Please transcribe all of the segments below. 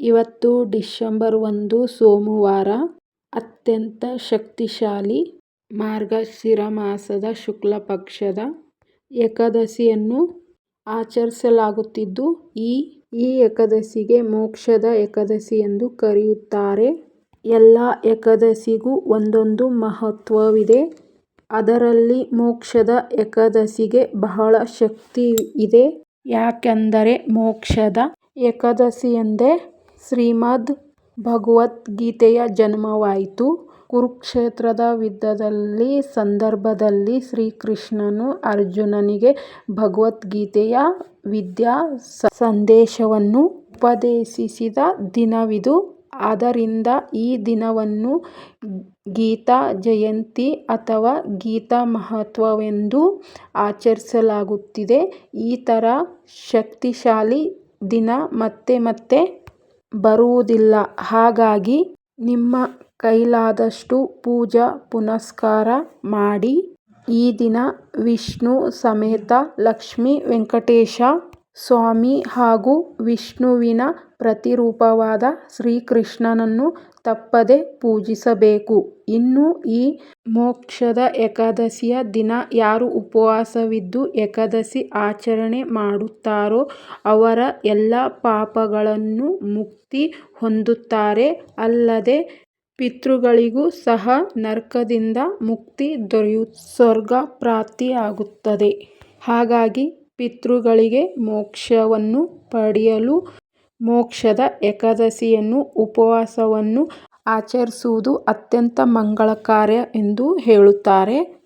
ಇವತ್ತು ಡಿಸೆಂಬರ್ ಒಂದು, ಸೋಮವಾರ ಅತ್ಯಂತ ಶಕ್ತಿಶಾಲಿ ಮಾರ್ಗಶಿರ ಮಾಸದ ಶುಕ್ಲ ಪಕ್ಷದ ಏಕಾದಶಿಯನ್ನು ಆಚರಿಸಲಾಗುತ್ತಿದ್ದು, ಈ ಈ ಏಕಾದಶಿಗೆ ಮೋಕ್ಷದ ಏಕಾದಶಿ ಎಂದು ಕರೆಯುತ್ತಾರೆ. ಎಲ್ಲ ಏಕಾದಶಿಗೂ ಒಂದೊಂದು ಮಹತ್ವವಿದೆ. ಅದರಲ್ಲಿ ಮೋಕ್ಷದ ಏಕಾದಶಿಗೆ ಬಹಳ ಶಕ್ತಿ ಇದೆ. ಯಾಕೆಂದರೆ ಮೋಕ್ಷದ ಏಕಾದಶಿಯಂದೇ ಶ್ರೀಮದ್ ಭಗವದ್ಗೀತೆಯ ಜನ್ಮವಾಯಿತು. ಕುರುಕ್ಷೇತ್ರದ ಯುದ್ಧದಲ್ಲಿ ಸಂದರ್ಭದಲ್ಲಿ ಶ್ರೀಕೃಷ್ಣನು ಅರ್ಜುನನಿಗೆ ಭಗವದ್ಗೀತೆಯ ವಿದ್ಯಾ ಸಂದೇಶವನ್ನು ಉಪದೇಶಿಸಿದ ದಿನವಿದು. ಆದ್ದರಿಂದ ಈ ದಿನವನ್ನು ಗೀತಾ ಜಯಂತಿ ಅಥವಾ ಗೀತಾ ಮಹತ್ವವೆಂದು ಆಚರಿಸಲಾಗುತ್ತಿದೆ. ಈ ಥರ ಶಕ್ತಿಶಾಲಿ ದಿನ ಮತ್ತೆ ಮತ್ತೆ ಬರುವುದಿಲ್ಲ. ಹಾಗಾಗಿ ನಿಮ್ಮ ಕೈಲಾದಷ್ಟು ಪೂಜಾ ಪುನಸ್ಕಾರ ಮಾಡಿ. ಈ ದಿನ ವಿಷ್ಣು ಸಮೇತ ಲಕ್ಷ್ಮೀ ವೆಂಕಟೇಶ ಸ್ವಾಮಿ ಹಾಗೂ ವಿಷ್ಣುವಿನ ಪ್ರತಿರೂಪವಾದ ಶ್ರೀಕೃಷ್ಣನನ್ನು ತಪ್ಪದೆ ಪೂಜಿಸಬೇಕು. ಇನ್ನು ಈ ಮೋಕ್ಷದ ಏಕಾದಶಿಯ ದಿನ ಯಾರು ಉಪವಾಸವಿದ್ದು ಏಕಾದಶಿ ಆಚರಣೆ ಮಾಡುತ್ತಾರೋ ಅವರ ಎಲ್ಲ ಪಾಪಗಳನ್ನು ಮುಕ್ತಿ ಹೊಂದುತ್ತಾರೆ. ಅಲ್ಲದೆ ಪಿತೃಗಳಿಗೂ ಸಹ ನರಕದಿಂದ ಮುಕ್ತಿ ದೊರೆಯು ಸ್ವರ್ಗ ಪ್ರಾಪ್ತಿಯಾಗುತ್ತದೆ. ಹಾಗಾಗಿ ಪಿತೃಗಳಿಗೆ ಮೋಕ್ಷವನ್ನು ಪಡೆಯಲು ಮೋಕ್ಷದ ಏಕಾದಶಿಯನ್ನು, ಉಪವಾಸವನ್ನು ಆಚರಿಸುವುದು ಅತ್ಯಂತ ಮಂಗಳಕರ ಎಂದು ಹೇಳುತ್ತಾರೆ.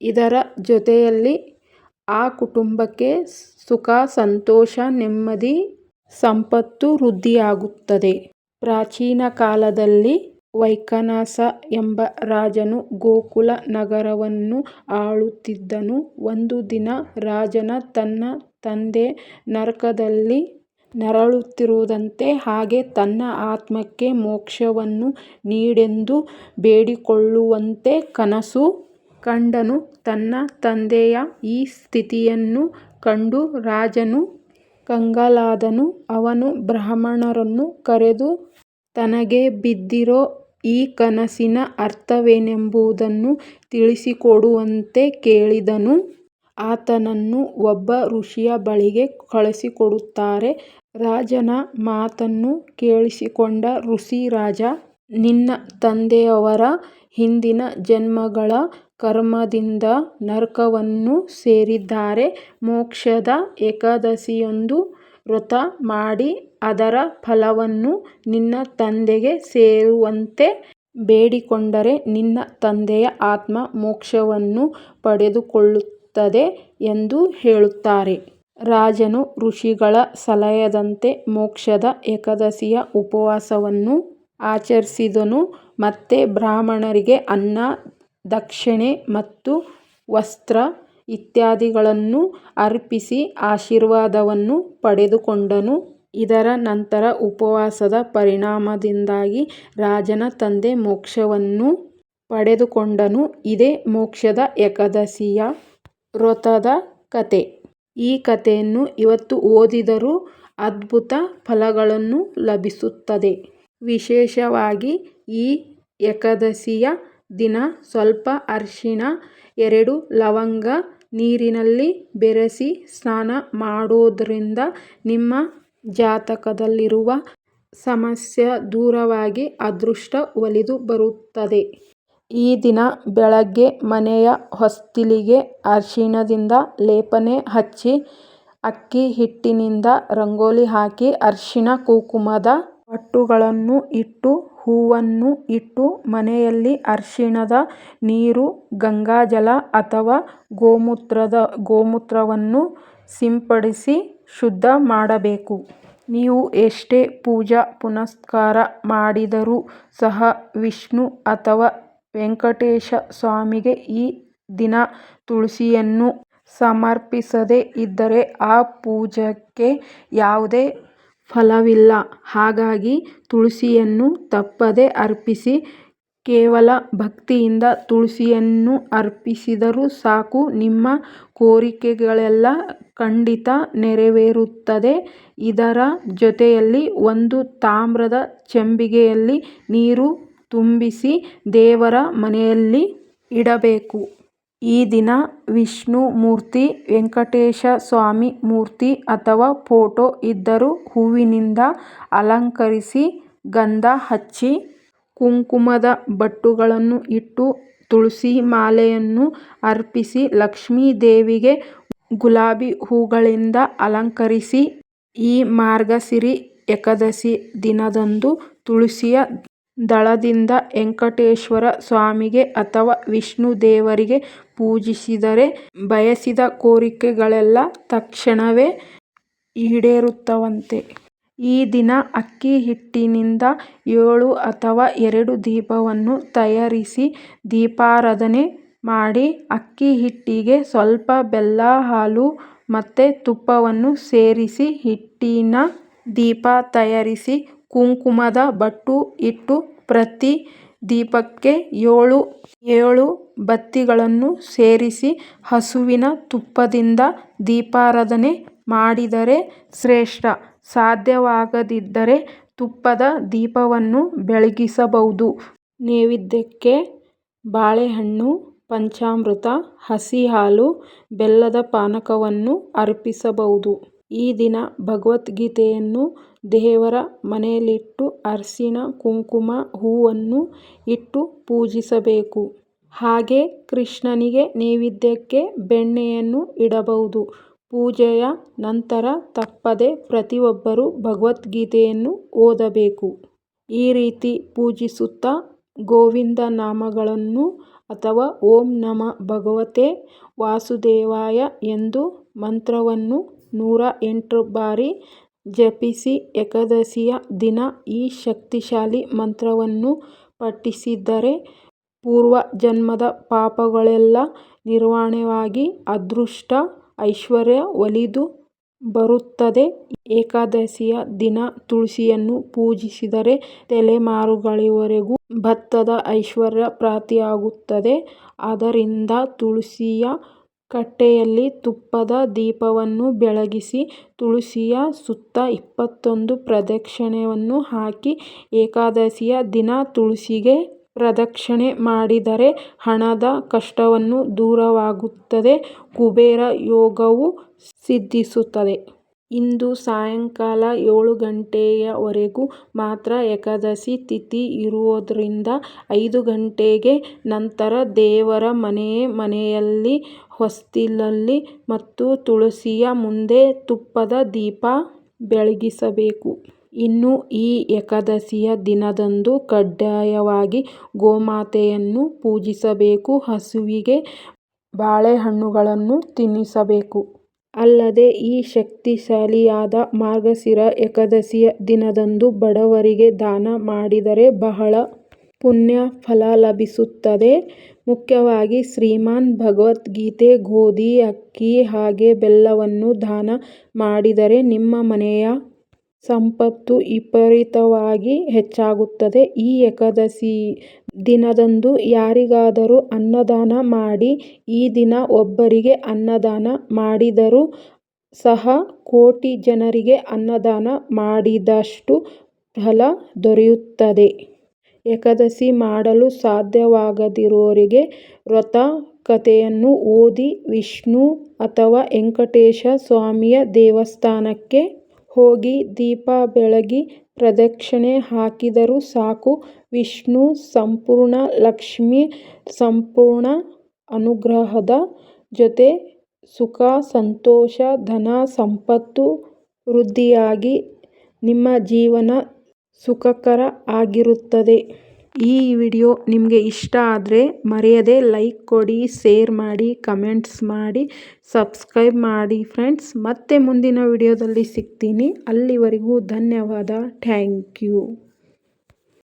ಇದರ ಜೊತೆಯಲ್ಲಿ ಆ ಕುಟುಂಬಕ್ಕೆ ಸುಖ, ಸಂತೋಷ, ನೆಮ್ಮದಿ, ಸಂಪತ್ತು ವೃದ್ಧಿಯಾಗುತ್ತದೆ. ಪ್ರಾಚೀನ ಕಾಲದಲ್ಲಿ ವೈಕನಾಸ ಎಂಬ ರಾಜನು ಗೋಕುಲ ನಗರವನ್ನು ಆಳುತ್ತಿದ್ದನು. ಒಂದು ದಿನ ರಾಜನ ತನ್ನ ತಂದೆ ನರಕದಲ್ಲಿ ನರಳುತ್ತಿರುವುದನ್ನು ಹಾಗೆ ತನ್ನ ಆತ್ಮಕ್ಕೆ ಮೋಕ್ಷವನ್ನು ನೀಡೆಂದು ಬೇಡಿಕೊಳ್ಳುವಂತೆ ಕನಸು ಕಂಡನು. ತನ್ನ ತಂದೆಯ ಈ ಸ್ಥಿತಿಯನ್ನು ಕಂಡು ರಾಜನು ಕಂಗಾಲಾದನು. ಅವನು ಬ್ರಾಹ್ಮಣರನ್ನು ಕರೆದು, ತನಗೆ ಬಿದ್ದಿರೋ ಈ ಕನಸಿನ ಅರ್ಥವೇನೆಂಬುದನ್ನು ತಿಳಿಸಿಕೊಡುವಂತೆ ಕೇಳಿದನು. ಆತನನ್ನು ಒಬ್ಬ ಋಷಿಯ ಬಳಿಗೆ ಕಳಿಸಿಕೊಡುತ್ತಾರೆ ರಾಜನ ಮಾತನ್ನು ಕೇಳಿಸಿಕೊಂಡ ಋಷಿ ರಾಜ, ನಿನ್ನ ತಂದೆಯವರ ಹಿಂದಿನ ಜನ್ಮಗಳ ಕರ್ಮದಿಂದ ನರಕವನ್ನು ಸೇರಿದ್ದಾರೆ. ಮೋಕ್ಷದ ಏಕಾದಶಿಯೊಂದು ವ್ರತ ಮಾಡಿ ಅದರ ಫಲವನ್ನು ನಿನ್ನ ತಂದೆಗೆ ಸೇರುವಂತೆ ಬೇಡಿಕೊಂಡರೆ ನಿನ್ನ ತಂದೆಯ ಆತ್ಮ ಮೋಕ್ಷವನ್ನು ಪಡೆದುಕೊಳ್ಳುತ್ತದೆ ಎಂದು ಹೇಳುತ್ತಾರೆ. ರಾಜನು ಋಷಿಗಳ ಸಲಹೆಯದಂತೆ ಮೋಕ್ಷದ ಏಕಾದಶಿಯ ಉಪವಾಸವನ್ನು ಆಚರಿಸಿದನು. ಮತ್ತೆ ಬ್ರಾಹ್ಮಣರಿಗೆ ಅನ್ನ, ದಕ್ಷಿಣೆ ಮತ್ತು ವಸ್ತ್ರ ಇತ್ಯಾದಿಗಳನ್ನು ಅರ್ಪಿಸಿ ಆಶೀರ್ವಾದವನ್ನು ಪಡೆದುಕೊಂಡನು. ಇದರ ನಂತರ ಉಪವಾಸದ ಪರಿಣಾಮದಿಂದಾಗಿ ರಾಜನ ತಂದೆ ಮೋಕ್ಷವನ್ನು ಪಡೆದುಕೊಂಡನು. ಇದೇ ಮೋಕ್ಷದ ಏಕಾದಶಿಯ ವ್ರತದ ಕಥೆ. ಈ ಕಥೆಯನ್ನು ಇವತ್ತು ಓದಿದರೂ ಅದ್ಭುತ ಫಲಗಳನ್ನು ಲಭಿಸುತ್ತದೆ. ವಿಶೇಷವಾಗಿ ಈ ಏಕಾದಶಿಯ ದಿನ ಸ್ವಲ್ಪ ಅರಿಶಿಣ, ಎರಡು ಲವಂಗ ನೀರಿನಲ್ಲಿ ಬೆರೆಸಿ ಸ್ನಾನ ಮಾಡುವುದರಿಂದ ನಿಮ್ಮ ಜಾತಕದಲ್ಲಿರುವ ಸಮಸ್ಯೆ ದೂರವಾಗಿ ಅದೃಷ್ಟ ಒಲಿದು ಬರುತ್ತದೆ. ಈ ದಿನ ಬೆಳಗ್ಗೆ ಮನೆಯ ಹೊಸ್ತಿಲಿಗೆ ಅರಿಶಿಣದಿಂದ ಲೇಪನೆ ಹಚ್ಚಿ ಅಕ್ಕಿ ಹಿಟ್ಟಿನಿಂದ ರಂಗೋಲಿ ಹಾಕಿ ಅರಿಶಿಣ ಕುಂಕುಮದ ಬೊಟ್ಟುಗಳನ್ನು ಇಟ್ಟು ಹೂವನ್ನು ಇಟ್ಟು ಮನೆಯಲ್ಲಿ ಅರಿಶಿಣದ ನೀರು, ಗಂಗಾಜಲ ಅಥವಾ ಗೋಮೂತ್ರದ, ಗೋಮೂತ್ರವನ್ನು ಸಿಂಪಡಿಸಿ ಶುದ್ಧ ಮಾಡಬೇಕು. ನೀವು ಎಷ್ಟೇ ಪೂಜಾ ಪುನಸ್ಕಾರ ಮಾಡಿದರೂ ಸಹ ವಿಷ್ಣು ಅಥವಾ ವೆಂಕಟೇಶ ಸ್ವಾಮಿಗೆ ಈ ದಿನ ತುಳಸಿಯನ್ನು ಸಮರ್ಪಿಸದೇ ಇದ್ದರೆ ಆ ಪೂಜಕ್ಕೆ ಯಾವುದೇ ಫಲವಿಲ್ಲ. ಹಾಗಾಗಿ ತುಳಸಿಯನ್ನು ತಪ್ಪದೆ ಅರ್ಪಿಸಿ. ಕೇವಲ ಭಕ್ತಿಯಿಂದ ತುಳಸಿಯನ್ನು ಅರ್ಪಿಸಿದರೂ ಸಾಕು ನಿಮ್ಮ ಕೋರಿಕೆಗಳೆಲ್ಲ ಖಂಡಿತ ನೆರವೇರುತ್ತದೆ ಇದರ ಜೊತೆಯಲ್ಲಿ ಒಂದು ತಾಮ್ರದ ಚೆಂಬಿಗೆಯಲ್ಲಿ ನೀರು ತುಂಬಿಸಿ ದೇವರ ಮನೆಯಲ್ಲಿ ಇಡಬೇಕು. ಈ ದಿನ ವಿಷ್ಣು ಮೂರ್ತಿ, ವೆಂಕಟೇಶ ಸ್ವಾಮಿ ಮೂರ್ತಿ ಅಥವಾ ಫೋಟೋ ಇದ್ದರೂ ಹೂವಿನಿಂದ ಅಲಂಕರಿಸಿ, ಗಂಧ ಹಚ್ಚಿ, ಕುಂಕುಮದ ಬಟ್ಟುಗಳನ್ನು ಇಟ್ಟು, ತುಳಸಿ ಮಾಲೆಯನ್ನು ಅರ್ಪಿಸಿ, ಲಕ್ಷ್ಮೀ ದೇವಿಗೆ ಗುಲಾಬಿ ಹೂಗಳಿಂದ ಅಲಂಕರಿಸಿ ಈ ಮಾರ್ಗಸಿರಿ ಏಕಾದಶಿ ದಿನದಂದು ತುಳಸಿಯ ದಳದಿಂದ ವೆಂಕಟೇಶ್ವರ ಸ್ವಾಮಿಗೆ ಅಥವಾ ವಿಷ್ಣು ದೇವರಿಗೆ ಪೂಜಿಸಿದರೆ ಬಯಸಿದ ಕೋರಿಕೆಗಳೆಲ್ಲ ತಕ್ಷಣವೇ ಈಡೇರುತ್ತವಂತೆ. ಈ ದಿನ ಅಕ್ಕಿ ಹಿಟ್ಟಿನಿಂದ ಏಳು ಅಥವಾ ಎರಡು ದೀಪವನ್ನು ತಯಾರಿಸಿ ದೀಪಾರಾಧನೆ ಮಾಡಿ, ಅಕ್ಕಿ ಹಿಟ್ಟಿಗೆ ಸ್ವಲ್ಪ ಬೆಲ್ಲ, ಹಾಲು ಮತ್ತೆ ತುಪ್ಪವನ್ನು ಸೇರಿಸಿ ಹಿಟ್ಟಿನ ದೀಪ ತಯಾರಿಸಿ ಕುಂಕುಮದ ಬಟ್ಟು ಇಟ್ಟು ಪ್ರತಿ ದೀಪಕ್ಕೆ ಏಳು ಬತ್ತಿಗಳನ್ನು ಸೇರಿಸಿ ಹಸುವಿನ ತುಪ್ಪದಿಂದ ದೀಪಾರಾಧನೆ ಮಾಡಿದರೆ ಶ್ರೇಷ್ಠ. ಸಾಧ್ಯವಾಗದಿದ್ದರೆ ತುಪ್ಪದ ದೀಪವನ್ನು ಬೆಳಗಿಸಬಹುದು. ನೈವೇದ್ಯಕ್ಕೆ ಬಾಳೆಹಣ್ಣು, ಪಂಚಾಮೃತ, ಹಸಿ ಹಾಲು, ಬೆಲ್ಲದ ಪಾನಕವನ್ನು ಅರ್ಪಿಸಬಹುದು. ಈ ದಿನ ಭಗವದ್ಗೀತೆಯನ್ನು ದೇವರ ಮನೆಯಲ್ಲಿಟ್ಟು ಅರಿಶಿನ, ಕುಂಕುಮ, ಹೂವನ್ನು ಇಟ್ಟು ಪೂಜಿಸಬೇಕು. ಹಾಗೆ ಕೃಷ್ಣನಿಗೆ ನೈವೇದ್ಯಕ್ಕೆ ಬೆಣ್ಣೆಯನ್ನು ಇಡಬಹುದು. ಪೂಜೆಯ ನಂತರ ತಪ್ಪದೆ ಪ್ರತಿಯೊಬ್ಬರೂ ಭಗವದ್ಗೀತೆಯನ್ನು ಓದಬೇಕು. ಈ ರೀತಿ ಪೂಜಿಸುತ್ತಾ ಗೋವಿಂದ ನಾಮಗಳನ್ನು ಅಥವಾ ಓಂ ನಮ ಭಗವತೆ ವಾಸುದೇವಾಯ ಎಂದು ಮಂತ್ರವನ್ನು ನೂರ ಎಂಟು ಬಾರಿ ಜಪಿಸಿ ಏಕಾದಶಿಯ ದಿನ ಈ ಶಕ್ತಿಶಾಲಿ ಮಂತ್ರವನ್ನು ಪಠಿಸಿದರೆ ಪೂರ್ವ ಜನ್ಮದ ಪಾಪಗಳೆಲ್ಲ ನಿರ್ವಾಣವಾಗಿ ಅದೃಷ್ಟ, ಐಶ್ವರ್ಯ ಒಲಿದು ಬರುತ್ತದೆ. ಏಕಾದಶಿಯ ದಿನ ತುಳಸಿಯನ್ನು ಪೂಜಿಸಿದರೆ ತಲೆಮಾರುಗಳವರೆಗೂ ಭತ್ತದ ಐಶ್ವರ್ಯ ಪ್ರಾಪ್ತಿಯಾಗುತ್ತದೆ. ಆದ್ದರಿಂದ ತುಳಸಿಯ ಕಟ್ಟೆಯಲ್ಲಿ ತುಪ್ಪದ ದೀಪವನ್ನು ಬೆಳಗಿಸಿ, ತುಳಸಿಯ ಸುತ್ತ ಇಪ್ಪತ್ತೊಂದು ಪ್ರದಕ್ಷಿಣೆಯನ್ನು ಹಾಕಿ ಏಕಾದಶಿಯ ದಿನ ತುಳಸಿಗೆ ಪ್ರದಕ್ಷಿಣೆ ಮಾಡಿದರೆ ಹಣದ ಕಷ್ಟವನ್ನು ದೂರವಾಗುತ್ತದೆ, ಕುಬೇರ ಯೋಗವು ಸಿದ್ಧಿಸುತ್ತದೆ. ಇಂದು ಸಾಯಂಕಾಲ ಏಳು ಗಂಟೆಯವರೆಗೂ ಮಾತ್ರ ಏಕಾದಶಿ ತಿಥಿ ಇರುವುದರಿಂದ ಐದು ಗಂಟೆಗೆ ನಂತರ ದೇವರ ಮನೆ ಮನೆಯಲ್ಲಿ ಹೊಸ್ತಿಲಲ್ಲಿ ಮತ್ತು ತುಳಸಿಯ ಮುಂದೆ ತುಪ್ಪದ ದೀಪ ಬೆಳಗಿಸಬೇಕು. ಇನ್ನು ಈ ಏಕಾದಶಿಯ ದಿನದಂದು ಕಡ್ಡಾಯವಾಗಿ ಗೋಮಾತೆಯನ್ನು ಪೂಜಿಸಬೇಕು. ಹಸುವಿಗೆ ಬಾಳೆಹಣ್ಣುಗಳನ್ನು ತಿನ್ನಿಸಬೇಕು. ಅಲ್ಲದೆ ಈ ಶಕ್ತಿಶಾಲಿಯಾದ ಮಾರ್ಗಶಿರ ಏಕಾದಶಿಯ ದಿನದಂದು ಬಡವರಿಗೆ ದಾನ ಮಾಡಿದರೆ ಬಹಳ ಪುಣ್ಯ ಫಲ ಲಭಿಸುತ್ತದೆ. ಮುಖ್ಯವಾಗಿ ಶ್ರೀಮಾನ್ ಭಗವದ್ಗೀತೆ, ಗೋಧಿ, ಅಕ್ಕಿ ಹಾಗೆ ಬೆಲ್ಲವನ್ನು ದಾನ ಮಾಡಿದರೆ ನಿಮ್ಮ ಮನೆಯ ಸಂಪತ್ತು ವಿಪರೀತವಾಗಿ ಹೆಚ್ಚಾಗುತ್ತದೆ. ಈ ಏಕಾದಶಿ ದಿನದಂದು ಯಾರಿಗಾದರೂ ಅನ್ನದಾನ ಮಾಡಿ. ಈ ದಿನ ಒಬ್ಬರಿಗೆ ಅನ್ನದಾನ ಮಾಡಿದರೂ ಸಹ ಕೋಟಿ ಜನರಿಗೆ ಅನ್ನದಾನ ಮಾಡಿದಷ್ಟು ಫಲ ದೊರೆಯುತ್ತದೆ. ಏಕಾದಶಿ ಮಾಡಲು ಸಾಧ್ಯವಾಗದಿರೋರಿಗೆ ವ್ರತ ಕಥೆಯನ್ನು ಓದಿ, ವಿಷ್ಣು ಅಥವಾ ವೆಂಕಟೇಶ ಸ್ವಾಮಿಯ ದೇವಸ್ಥಾನಕ್ಕೆ ಹೋಗಿ ದೀಪ ಬೆಳಗಿ ಪ್ರದಕ್ಷಿಣೆ ಹಾಕಿದರೂ ಸಾಕು. ವಿಷ್ಣು ಸಂಪೂರ್ಣ, ಲಕ್ಷ್ಮೀ ಸಂಪೂರ್ಣ ಅನುಗ್ರಹದ ಜೊತೆ ಸುಖ, ಸಂತೋಷ, ಧನ, ಸಂಪತ್ತು, ವೃದ್ಧಿಯಾಗಿ ನಿಮ್ಮ ಜೀವನ ಸುಖಕರ ಆಗಿರುತ್ತದೆ. ಈ ವಿಡಿಯೋ ನಿಮಗೆ ಇಷ್ಟ ಆದರೆ ಮರೆಯದೆ ಲೈಕ್ ಕೊಡಿ, ಶೇರ್ ಮಾಡಿ, ಕಮೆಂಟ್ಸ್ ಮಾಡಿ, ಸಬ್ಸ್ಕ್ರೈಬ್ ಮಾಡಿ ಫ್ರೆಂಡ್ಸ್. ಮತ್ತೆ ಮುಂದಿನ ವಿಡಿಯೋದಲ್ಲಿ ಸಿಗ್ತೀನಿ. ಅಲ್ಲಿವರೆಗೂ ಧನ್ಯವಾದ ಥ್ಯಾಂಕ್ಯೂ